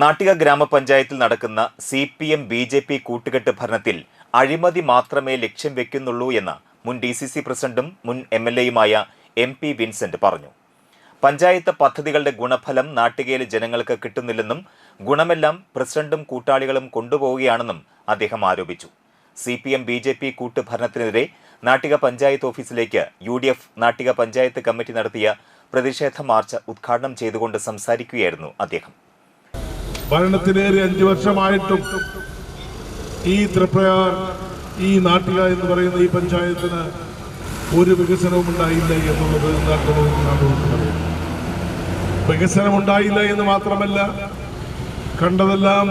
നാട്ടിക ഗ്രാമപഞ്ചായത്തിൽ നടക്കുന്ന C P M B J P കൂട്ടുകെട്ട് ഭരണത്തിൽ അഴിമതി മാത്രമേ ലക്ഷ്യം വെക്കുന്നുള്ളൂ എന്ന് മുൻ ഡി സി സി പ്രസിഡന്റും മുൻ എം എൽ എയുമായ എം പി വിൻസെന്റ് പറഞ്ഞു. പഞ്ചായത്ത് പദ്ധതികളുടെ ഗുണഫലം നാട്ടികയിലെ ജനങ്ങൾക്ക് കിട്ടുന്നില്ലെന്നും ഗുണമെല്ലാം പ്രസിഡന്റും കൂട്ടാളികളും കൊണ്ടുപോവുകയാണെന്നും അദ്ദേഹം ആരോപിച്ചു. C P M B J P കൂട്ടുഭരണത്തിനെതിരെ Nattika panchayat ഓഫീസിലേക്ക് U D F Nattika panchayat committee നടത്തിയ പ്രതിഷേധ മാർച്ച് ഉദ്ഘാടനം ചെയ്തുകൊണ്ട് സംസാരിക്കുകയായിരുന്നു അദ്ദേഹം. ഭരണത്തിലേറി അഞ്ചു വർഷമായിട്ടും ഈ തൃപ്രയാർ ഈ നാട്ടിക എന്ന് പറയുന്ന ഈ പഞ്ചായത്തിന് ഒരു വികസനവും ഉണ്ടായില്ല എന്നുള്ളത് നാട്ടിലെ വികസനം ഉണ്ടായില്ല എന്ന് മാത്രമല്ല കണ്ടതെല്ലാം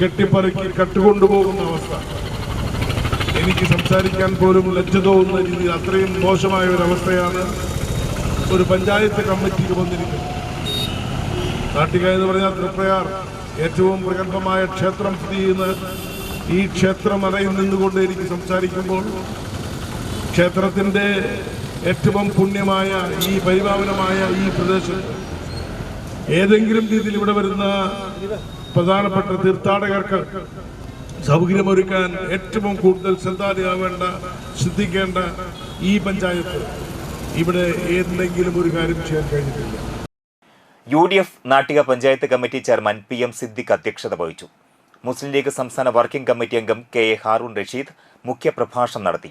കെട്ടിപ്പറക്കി കട്ടുകൊണ്ടുപോകുന്ന അവസ്ഥ. എനിക്ക് സംസാരിക്കാൻ പോലും ലജ്ജ തോന്നുന്ന രീതിയിൽ അത്രയും മോശമായ ഒരു അവസ്ഥയാണ് ഒരു പഞ്ചായത്ത് കമ്മിറ്റിക്ക് വന്നിരിക്കുന്നത്. നാട്ടിക എന്ന് പറഞ്ഞാൽ തൃപ്രയാർ. ഏറ്റവും പ്രഗത്ഭമായ ക്ഷേത്രം സ്ഥിതി ചെയ്യുന്ന ഈ ക്ഷേത്രമറയിൽ നിന്നുകൊണ്ട് എനിക്ക് സംസാരിക്കുമ്പോൾ ക്ഷേത്രത്തിന്റെ ഏറ്റവും പുണ്യമായ ഈ പരിപാവനമായ ഈ പ്രദേശം ഏതെങ്കിലും രീതിയിൽ ഇവിടെ വരുന്ന പ്രധാനപ്പെട്ട തീർത്ഥാടകർക്ക് സൗകര്യമൊരുക്കാൻ ഏറ്റവും കൂടുതൽ ശ്രദ്ധാലുയാവേണ്ട ശ്രദ്ധിക്കേണ്ട ഈ പഞ്ചായത്ത് ഇവിടെ ഏതെങ്കിലും ഒരു കാര്യം ചെയ്യാൻ കഴിഞ്ഞിട്ടില്ല. U D F Nattika panchayat committee chairman P M Siddique അധ്യക്ഷത വഹിച്ചു. മുസ്ലിം ലീഗ് സംസ്ഥാന വർക്കിംഗ് കമ്മിറ്റി അംഗം കെ എ ഹാറൂൺ റഷീദ് മുഖ്യപ്രഭാഷണം നടത്തി.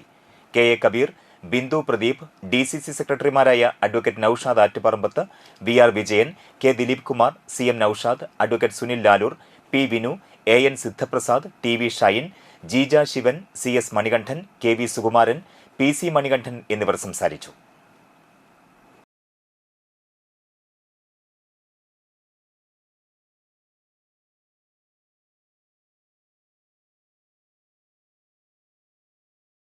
K A Kabeer Bindu Pradeep D C C സെക്രട്ടറിമാരായ advocate Noushad Attuparambath V R Vijayan K Dileep Kumar C M Noushad advocate Sunil Lalur P Vinu A N Sidhaprasad T V Shine Jeeja Sivan C S Manikandan K V Sukumaran P C Manikandan എന്നിവർ സംസാരിച്ചു.